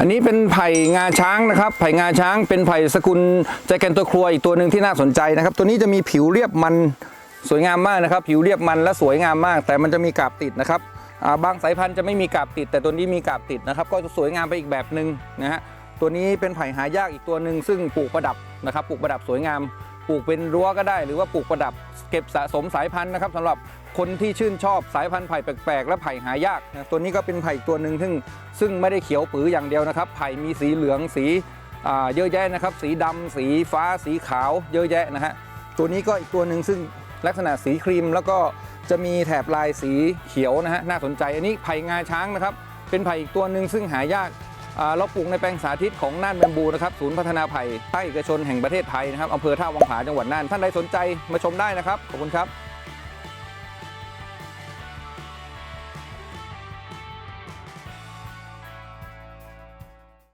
อันนี้เป็นไผ่งาช้างนะครับ ไผ่งาช้างเป็นไผ่สกุลใจแกนตัวครัวอีกตัวหนึ่งที่น่าสนใจนะครับ ตัวนี้จะมีผิวเรียบมันสวยงามมากนะครับ ผิวเรียบมันและสวยงามมาก แต่มันจะมีกาบติดนะครับอ่าบางสายพันธุ์จะไม่มีกาบติด แต่ตัวนี้มีกาบติดนะครับ ก็จะสวยงามไปอีกแบบหนึ่งนะฮะตัวนี้เป็นไผ่หายากอีกตัวหนึ่งซึ่งปลูกประดับนะครับ ปลูกประดับสวยงาม ปลูกเป็นรั้วก็ได้ หรือว่าปลูกประดับเก็บสะสมสายพันธุ์นะครับสำหรับคนที่ชื่นชอบสายพันธุ์ไผ่แปลกๆ และไผ่หายากนะตัวนี้ก็เป็นไผ่ตัวหนึ่งซึ่งซึ่งไม่ได้เขียวปืออย่างเดียวนะครับ ไผ่มีสีเหลืองสีอ่าเยอะแยะนะครับ สีดำสีฟ้า สีขาว เยอะแยะนะฮะตัวนี้ก็อีกตัวหนึ่งซึ่งลักษณะสีครีม แล้วก็จะมีแถบลายสีเขียวนะฮะน่าสนใจอันนี้ไผ่งาช้างนะครับ เป็นไผ่อีกตัวหนึ่งซึ่งหายาก เราปลูกในแปลงสาธิตของน่านแบมบูนะครับศูนย์พัฒนาไผ่ใต้เอกชนแห่งประเทศไทยนะครับอำเภอท่าวังผาจังหวัดน่านท่านใดสนใจมาชมได้นะครับขอบคุณครับ